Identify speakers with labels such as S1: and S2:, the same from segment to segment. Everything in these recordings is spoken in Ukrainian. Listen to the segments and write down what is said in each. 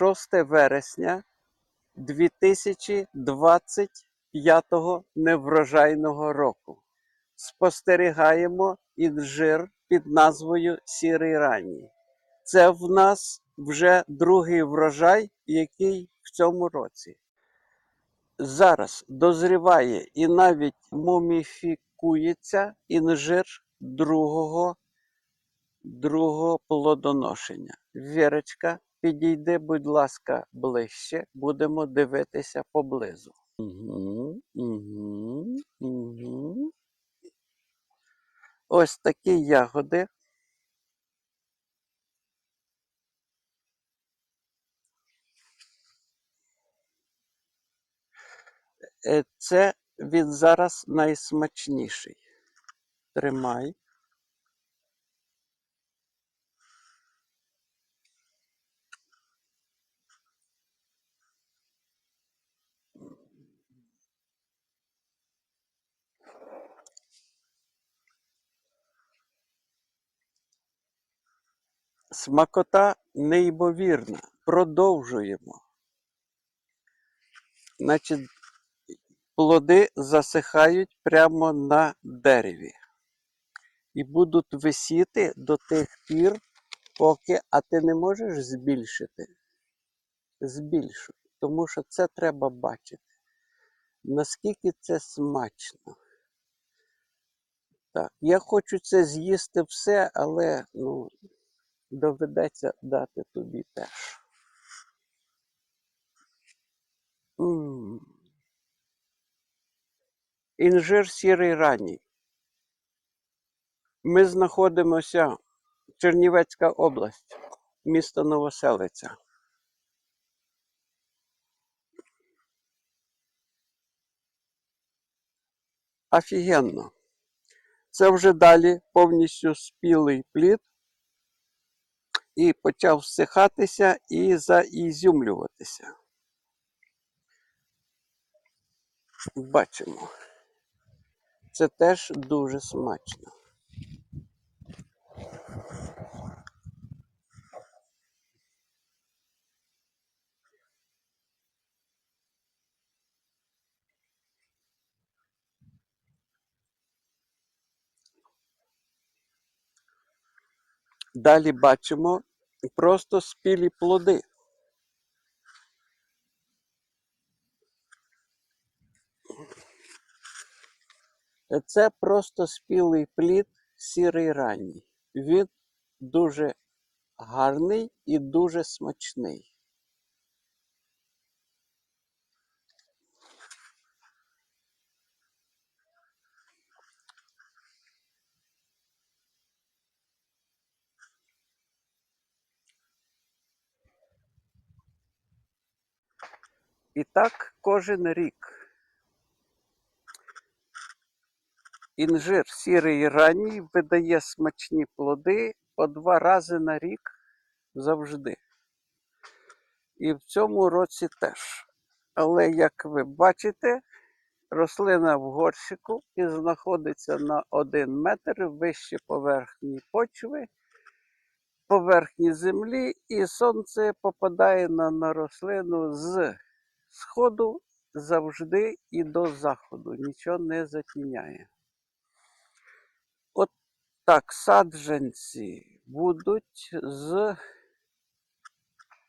S1: 6 вересня 2025 неврожайного року. Спостерігаємо інжир під назвою Сірий ранній. Це в нас вже другий врожай, який в цьому році. Зараз дозріває і навіть муміфікується інжир другого, другого плодоношення. Вірочка, підійди, будь ласка, ближче, будемо дивитися поблизу. Угу, угу, угу. Ось такі ягоди. Е, Це він зараз найсмачніший. Тримай. Смакота неймовірна. Продовжуємо. Значить, плоди засихають прямо на дереві. І будуть висіти до тих пір, поки, а ти не можеш збільшити. Збільшуй, тому що це треба бачити. Наскільки це смачно. Так, я хочу це з'їсти все, але ну, доведеться дати тобі теж. Інжир сірий ранній. Ми знаходимося Чернівецька область, місто Новоселиця. Офігенно. Це вже далі повністю спілий плід і почав всихатися і заізюмлюватися. Бачимо. Це теж дуже смачно. Далі бачимо просто спілі плоди. Це просто спілий плід сірий ранній. Він дуже гарний і дуже смачний. І так кожен рік. Інжир сірий ранній видає смачні плоди по два рази на рік завжди. І в цьому році теж. Але, як ви бачите, рослина в горщику і знаходиться на один метр вище поверхні почви, поверхні землі, і сонце попадає на, на рослину з сходу завжди і до заходу. Нічого не затіняє. От так саджанці будуть з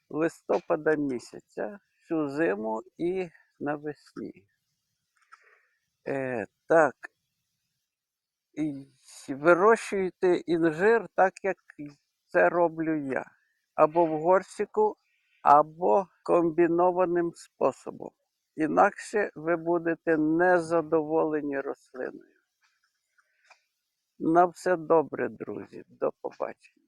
S1: листопада місяця всю зиму і навесні. Е, так. І вирощуйте інжир так, як це роблю я. Або в горщику, або комбінованим способом. Інакше ви будете незадоволені рослиною. На все добре, друзі. До побачення.